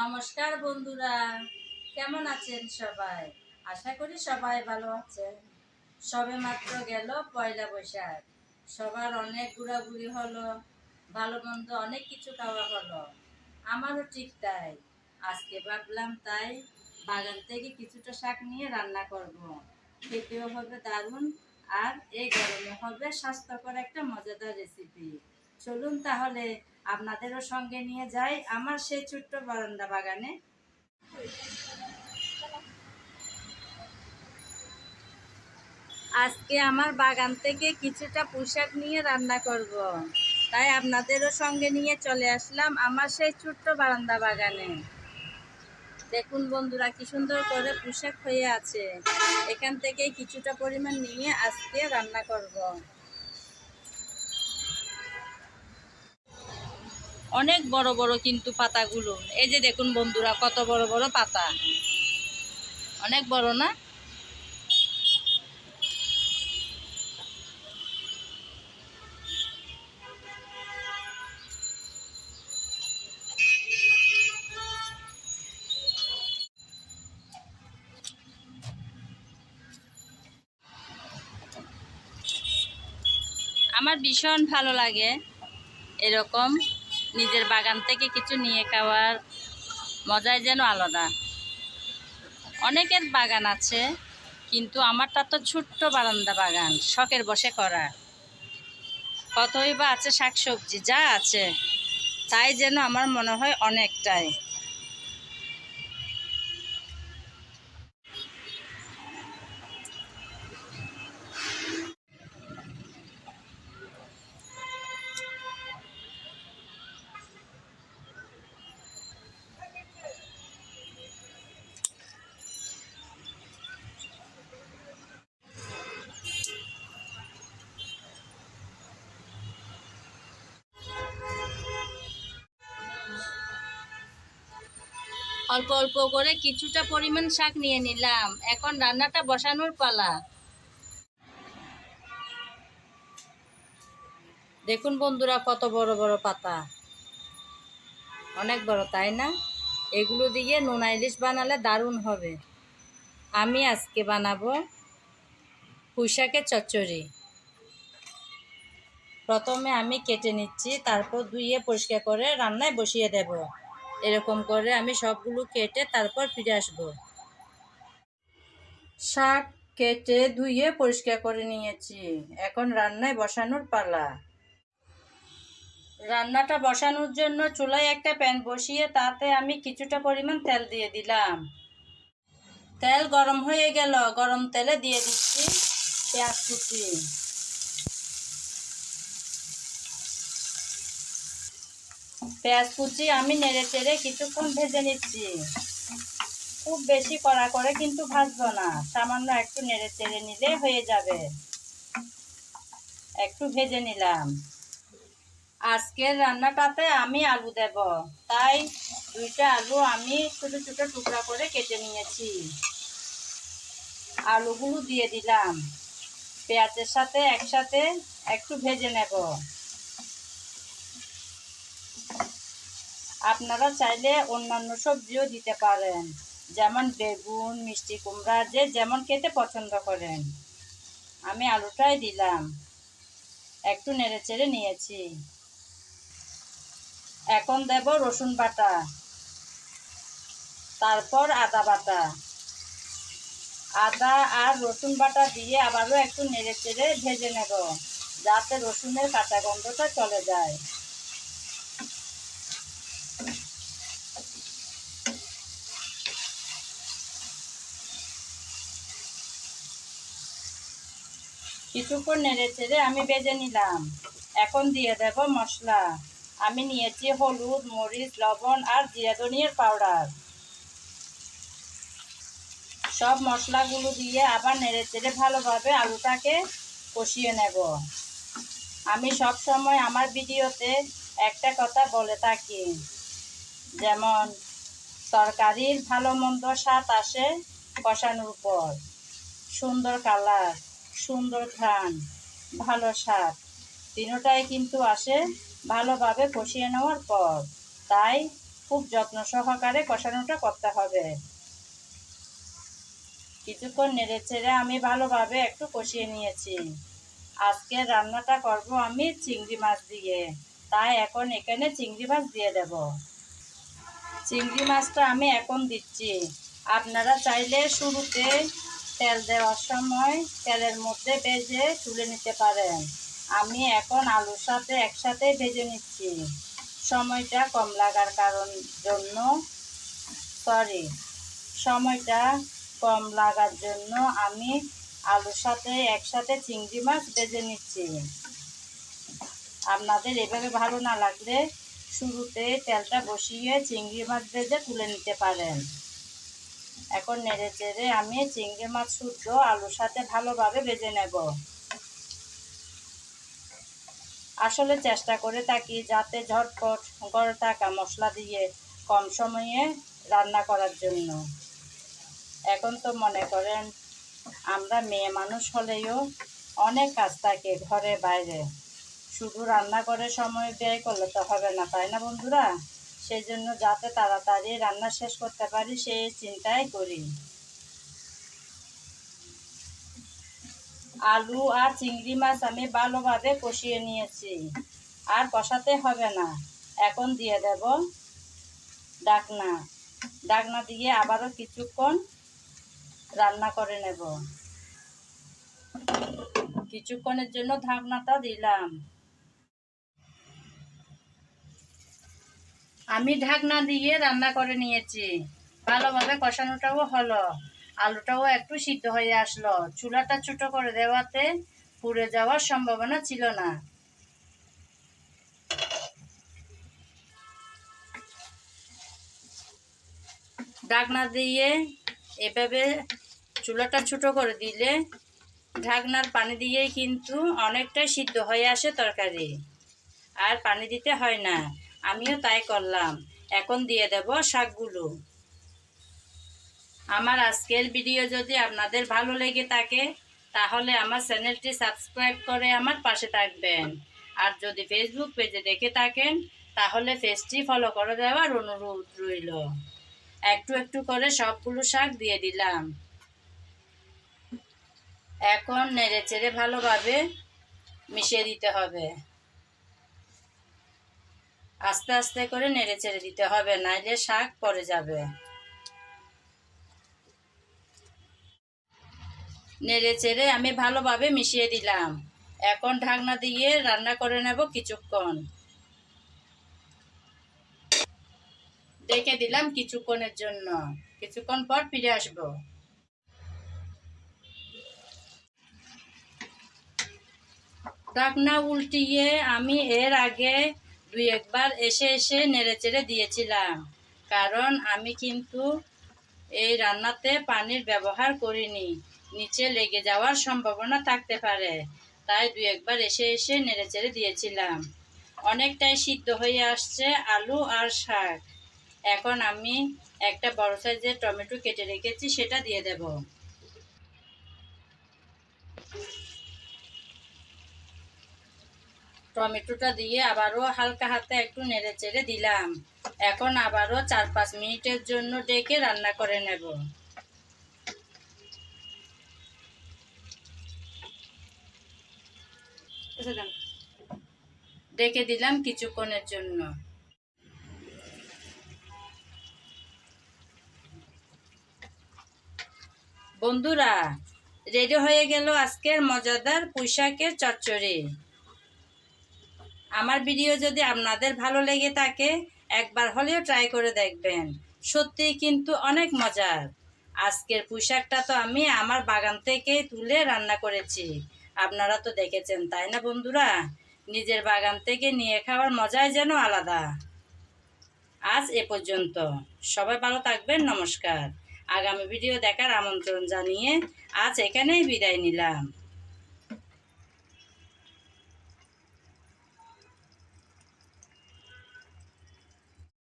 নমস্কার বন্ধুরা, কেমন আছেন সবাই? আশা করি সবাই ভালো আছেন। সবে মাত্র গেল পয়লা বৈশাখ। সবার অনেক ঘোরাঘুরি হলো, ভালো মন্দ অনেক কিছু খাওয়া হলো। আমারও ঠিক তাই। আজকে ভাবলাম তাই বাগান থেকে কিছুটা শাক নিয়ে রান্না করব। খেতেও হবে দারুণ আর এই গরমে হবে স্বাস্থ্যকর একটা মজাদার রেসিপি চলুন তাহলে আপনাদেরও সঙ্গে নিয়ে যাই আমার সেই ছোট্ট বারান্দা বাগানে আজকে আমার বাগান থেকে কিছুটা পোশাক নিয়ে রান্না করব। তাই আপনাদেরও সঙ্গে নিয়ে চলে আসলাম আমার সেই ছোট্ট বারান্দা বাগানে দেখুন বন্ধুরা, কি সুন্দর করে পোশাক হয়ে আছে এখান থেকে কিছুটা পরিমাণ নিয়ে আজকে রান্না করব। অনেক বড় বড় কিন্তু পাতাগুলো। এই যে দেখুন বন্ধুরা, কত বড় বড় পাতা। অনেক বড় না? আমার ভীষণ ভালো লাগে এরকম। নিজের বাগান থেকে কিছু নিয়ে খাওয়ার মজাই যেন আলাদা। অনেকের বাগান আছে, কিন্তু আমারটা তো ছোট্ট বারান্দা বাগান, শখের বসে করা। কতই বা আছে শাক সবজি যা আছে, তাই যেন আমার মনে হয় অনেকটাই। অল্প অল্প করে কিছুটা পরিমাণ শাক নিয়ে নিলাম। এখন রান্নাটা বসানোর পালা। দেখুন বন্ধুরা, কত বড় বড় পাতা। অনেক বড়, তাই না? এগুলো দিয়ে নোনা ইলিশ বানালে দারুণ হবে। আমি আজকে বানাবো পুঁইশাকের চচ্চড়ি। প্রথমে আমি কেটে নিচ্ছি, তারপর ধুয়ে পরিষ্কার করে রান্নায় বসিয়ে দেব। এরকম করে আমি সবগুলো কেটে তারপর ফিরে আসব। শাক কেটে ধুয়ে পরিষ্কার করে নিয়েছি। এখন রান্নায় বসানোর পালা। রান্নাটা বসানোর জন্য চুলায় একটা প্যান বসিয়ে তাতে আমি কিছুটা পরিমাণ তেল দিয়ে দিলাম। তেল গরম হয়ে গেল। গরম তেলে দিয়ে দিচ্ছি পেঁয়াজ কুচি। পেঁয়াজ কুচি আমি নেড়ে চেড়ে কিছুক্ষণ ভেজে নিচ্ছি। খুব বেশি কড়া করে কিন্তু ভাজবো না। সামান্য একটু নেড়ে চেড়ে নিলে হয়ে যাবে। একটু ভেজে নিলাম। আজকের রান্নাটাতে আমি আলু দেব। তাই দুইটা আলু আমি ছোটো ছোটো টুকরা করে কেটে নিয়েছি। আলুগুলো দিয়ে দিলাম। পেঁয়াজের সাথে একসাথে একটু ভেজে নেব। আপনারা চাইলে অন্যান্য সবজিও দিতে পারেন। যেমন বেগুন, মিষ্টি কুমড়া, যে যেমন খেতে পছন্দ করেন। আমি আলুটাই দিলাম। একটু নেড়ে চেড়ে নিয়েছি। এখন দেব রসুন বাটা। তারপর আদা বাটা। আদা আর রসুন বাটা দিয়ে আবারও একটু নেড়ে চেড়ে ভেজে নেব, যাতে রসুনের কাঁচা গন্ধটা চলে যায়। কিছুক্ষণ নেড়ে চেড়ে আমি বেজে নিলাম। এখন দিয়ে দেব মশলা। আমি নিয়েছি হলুদ, মরিচ, লবণ আর জিরা ধনিয়ার পাউডার। সব মশলাগুলো দিয়ে আবার নেড়ে চেড়ে ভালোভাবে আলুটাকে কষিয়ে নেব। আমি সব সময় আমার ভিডিওতে একটা কথা বলে থাকি। যেমন, তরকারির ভালো মন্দ স্বাদ আসে কষানোর উপর। সুন্দর কালার। সুন্দর ঘ্রাণ, ভালো স্বাদ। তিনোটাই কিন্তু আসে ভালোভাবে কষিয়ে নেওয়ার পর। তাই খুব যত্ন সহকারে কষানোটা করতে হবে। কিছুক্ষণ নেড়ে ছেড়ে আমি ভালোভাবে একটু কষিয়ে নিয়েছি। আজকে রান্নাটা করব আমি চিংড়ি মাছ দিয়ে। তাই এখন এখানে চিংড়ি মাছ দিয়ে দেব। চিংড়ি মাছটা আমি এখন দিচ্ছি। আপনারা চাইলে শুরুতে তেল দেওয়ার সময় তেলের মধ্যে ভেজে তুলে নিতে পারেন। আমি এখন আলুর সাথে একসাথে ভেজে নিচ্ছি। সময়টা কম লাগার কারণ জন্য সরি সময়টা কম লাগার জন্য আমি আলুর সাথে একসাথে চিংড়ি মাছ ভেজে নিচ্ছি। আপনাদের এভাবে ভালো না লাগলে শুরুতে তেলটা বসিয়ে চিংড়ি মাছ ভেজে তুলে নিতে পারেন। এখন নেড়ে চেড়ে আমি চিংড়ি মাছ শুদ্ধ আলুর সাথে ভালোভাবে ভেজে নেব। আসলে চেষ্টা করে থাকি যাতে ঝটপট ঘরে থাকা মশলা দিয়ে কম সময়ে রান্না করার জন্য। এখন তো মনে করেন, আমরা মেয়ে মানুষ হলেও অনেক কাজ থাকে ঘরে বাইরে। শুধু রান্না করে সময় ব্যয় করলে তো হবে না, তাই না বন্ধুরা? সেই জন্য যাতে তাড়াতাড়ি রান্না শেষ করতে পারি সেই চিন্তাই করি আলু আর চিংড়ি মাছ আমি ভালোভাবে কষিয়ে নিয়েছি। আর কষাতে হবে না। এখন দিয়ে দেব ডাকনা। ডাকনা দিয়ে আবারও কিছুক্ষণ রান্না করে নেব। কিছুক্ষণের জন্য ঢাকনাটা দিলাম। আমি ঢাকনা দিয়ে রান্না করে নিয়েছি। ভালোভাবে কষানোটাও হলো। আলুটাও একটু সিদ্ধ হয়ে আসলো। চুলাটা ছোট করে দেওয়াতে পুড়ে যাওয়ার সম্ভাবনা ছিল না। ঢাকনা দিয়ে এভাবে চুলাটা ছোট করে দিলে ঢাকনার পানি দিয়েই কিন্তু অনেকটাই সিদ্ধ হয়ে আসে তরকারি। আর পানি দিতে হয় না। আমিও তাই করলাম। এখন দিয়ে দেব শাকগুলো। আমার আজকের ভিডিও যদি আপনাদের ভালো লেগে থাকে, তাহলে আমার চ্যানেলটি সাবস্ক্রাইব করে আমার পাশে থাকবেন। আর যদি ফেসবুক পেজে দেখে থাকেন, তাহলে পেজটি ফলো করে দেওয়ার অনুরোধ রইল। একটু একটু করে সবগুলো শাক দিয়ে দিলাম। এখন নেড়ে চেড়ে ভালোভাবে মিশিয়ে দিতে হবে। আস্তে আস্তে করে নেড়ে চেড়ে দিতে হবে, নাইলে শাক পরে যাবে। নেড়ে চেড়ে আমি ভালোভাবে মিশিয়ে দিলাম। এখন ঢাকনা দিয়ে রান্না করে নেব কিছুক্ষণ। ডেকে দিলাম কিছুক্ষণের জন্য। কিছুক্ষণ পর ফিরে আসব। ঢাকনা উল্টিয়ে আমি এর আগে দুই একবার এসে এসে নেড়ে চেড়ে দিয়েছিলাম। কারণ আমি কিন্তু এই রান্নাতে পানির ব্যবহার করিনি। নিচে লেগে যাওয়ার সম্ভাবনা থাকতে পারে। তাই দুই একবার এসে এসে নেড়ে চেড়ে দিয়েছিলাম। অনেকটাই সিদ্ধ হয়ে আসছে আলু আর শাক। এখন আমি একটা বড় সাইজের টমেটো কেটে রেখেছি, সেটা দিয়ে দেব। টমেটোটা দিয়ে আবারও হালকা হাতে একটু নেড়ে চেড়ে দিলাম। এখন আবারও চার পাঁচ মিনিটের জন্য ডেকে রান্না করে নেব। ডেকে দিলাম কিছুক্ষণের জন্য। বন্ধুরা, রেডি হয়ে গেল আজকের মজাদার পুঁইশাকের চচ্চড়ি। আমার ভিডিও যদি আপনাদের ভালো লেগে থাকে, একবার হলেও ট্রাই করে দেখবেন। সত্যিই কিন্তু অনেক মজার। আজকের পুঁইশাকটা তো আমি আমার বাগান থেকেই তুলে রান্না করেছি। আপনারা তো দেখেছেন, তাই না বন্ধুরা? নিজের বাগান থেকে নিয়ে খাওয়ার মজাই যেন আলাদা। আজ এ পর্যন্ত। সবাই ভালো থাকবেন, নমস্কার। আগামী ভিডিও দেখার আমন্ত্রণ জানিয়ে আজ এখানেই বিদায় নিলাম।